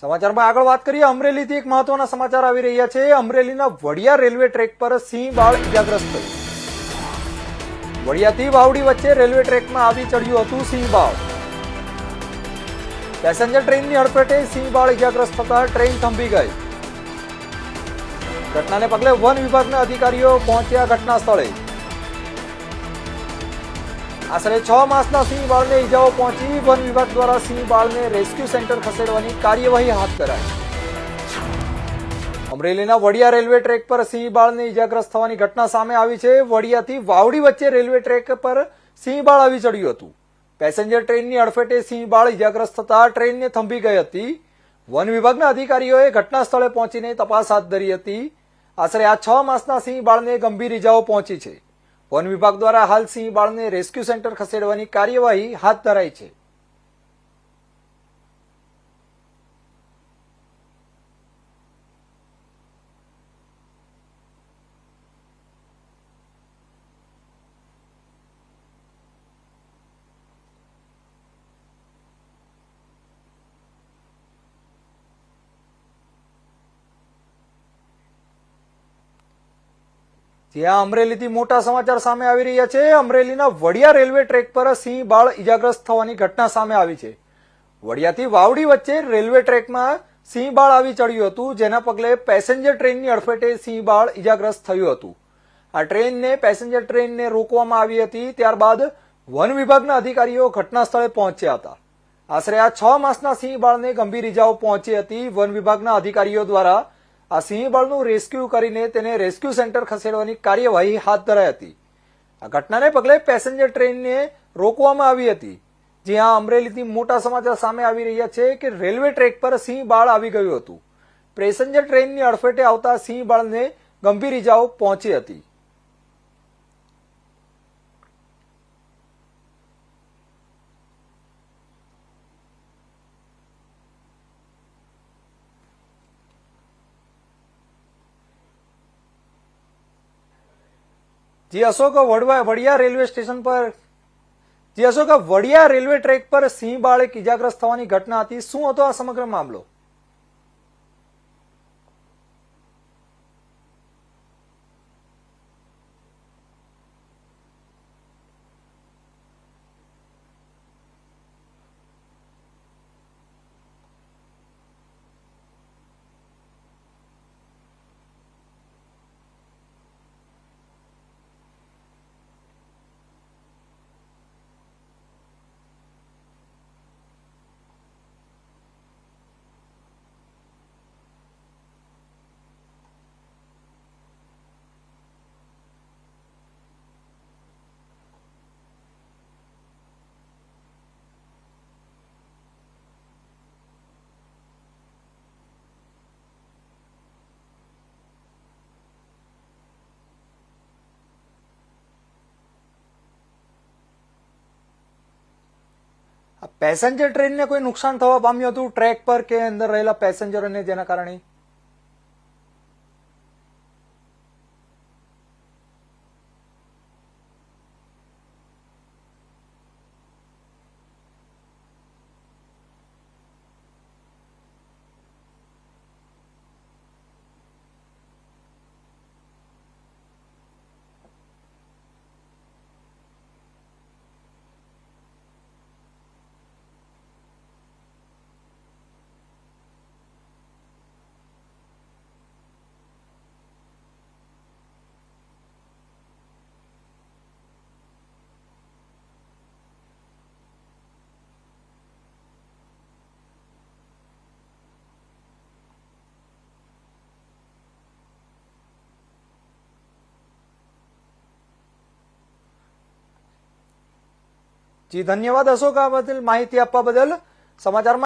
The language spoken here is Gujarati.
સમાચારમાં આગળ વાત કરીએ. અમરેલીથી એક મહત્વના સમાચાર આવી રહ્યા છે. અમરેલીના વડિયા રેલવે ટ્રેક પર સિંહ બાળ ઇજાગ્રસ્ત થયું. વડિયાથી વાવડી વચ્ચે રેલવે ટ્રેકમાં આવી ચડ્યું હતું સિંહ બાળ. પેસેન્જર ટ્રેનની અડફેટે સિંહ બાળ ઇજાગ્રસ્ત થતા ટ્રેન થંભી ગઈ. ઘટનાને પગલે વન વિભાગના અધિકારીઓ પહોંચ્યા ઘટના સ્થળે આશરે છ માસના સિંહ બાળને ઈજાઓ પહોંચી વન વિભાગ દ્વારા સિંહ બાળને રેસ્ક્યુ સેન્ટર ખસેડવાની કાર્યવાહી હાથ ધરાઈ. અમરેલીના વડિયા રેલવે ટ્રેક પર સિંહ બાળને ઈજાગ્રસ્ત થવાની ઘટના સામે આવી છે. વડિયાથી વાવડી વચ્ચે રેલવે ટ્રેક પર સિંહ બાળ આવી ચડ્યું હતું. પેસેન્જર ટ્રેનની અડફેટે સિંહ બાળ ઈજાગ્રસ્ત થતા ટ્રેનને થંભી ગઈ હતી. વન વિભાગના અધિકારીઓએ ઘટના સ્થળે પહોંચીને તપાસ હાથ ધરી હતી. આશરે આ છ માસના સિંહ બાળને ગંભીર ઈજાઓ પહોંચી છે. વન વિભાગ દ્વારા હાલ સિંહ બાળને રેસ્ક્યુ સેન્ટર ખસેડવાની કાર્યવાહી હાથ ધરાઈ છે. ત્યાં અમરેલીથી મોટા સમાચાર સામે આવી રહ્યા છે. અમરેલીના વડિયા રેલવે ટ્રેક પર સિંહ બાળ ઇજાગ્રસ્ત થવાની ઘટના સામે આવી છે. વડિયાથી વાવડી વચ્ચે રેલવે ટ્રેકમાં સિંહ બાળ આવી ચડ્યું હતું, જેના પગલે પેસેન્જર ટ્રેનની અડફેટે સિંહ બાળ ઇજાગ્રસ્ત થયું હતું. આ ટ્રેનને પેસેન્જર ટ્રેનને રોકવામાં આવી હતી, ત્યારબાદ વન વિભાગના અધિકારીઓ ઘટના સ્થળે પહોંચ્યા હતા. આશરે આ છ માસના સિંહ બાળને ગંભીર ઇજાઓ પહોંચી હતી. વન વિભાગના અધિકારીઓ દ્વારા આ સિંહબળનું રેસ્ક્યુ કરીને તેને રેસ્ક્યુ સેન્ટર ખસેડવાની કાર્યવાહી હાથ ધરાઈ હતી. આ ઘટનાને પગલે પેસેન્જર ટ્રેનને રોકવામાં આવી હતી. જ્યાં અમરેલીથી મોટા સમાચાર સામે આવી રહ્યા છે કે રેલવે ટ્રેક પર સિંહ બાળ આવી ગયું હતું. પેસેન્જર ટ્રેનની અડફેટે આવતા સિંહબાળને ગંભીર ઇજાઓ પહોંચી હતી. G Ashok Vadva Vadiya railway station પર, જે અશોક વડિયા રેલવે ટ્રેક પર સિંહ બાળક ઇજાગ્રસ્ત થવાની ઘટના હતી. શું હતો આ સમગ્ર મામલો? પેસેન્જર ટ્રેનને કોઈ નુકસાન થવા પામ્યું હતું? ટ્રેક પર કે અંદર રહેલા પેસેન્જરોને જેના કારણે? જી ધન્યવાદ અશોક આ બદલ માહિતી આપવા બદલ સમાચારમાં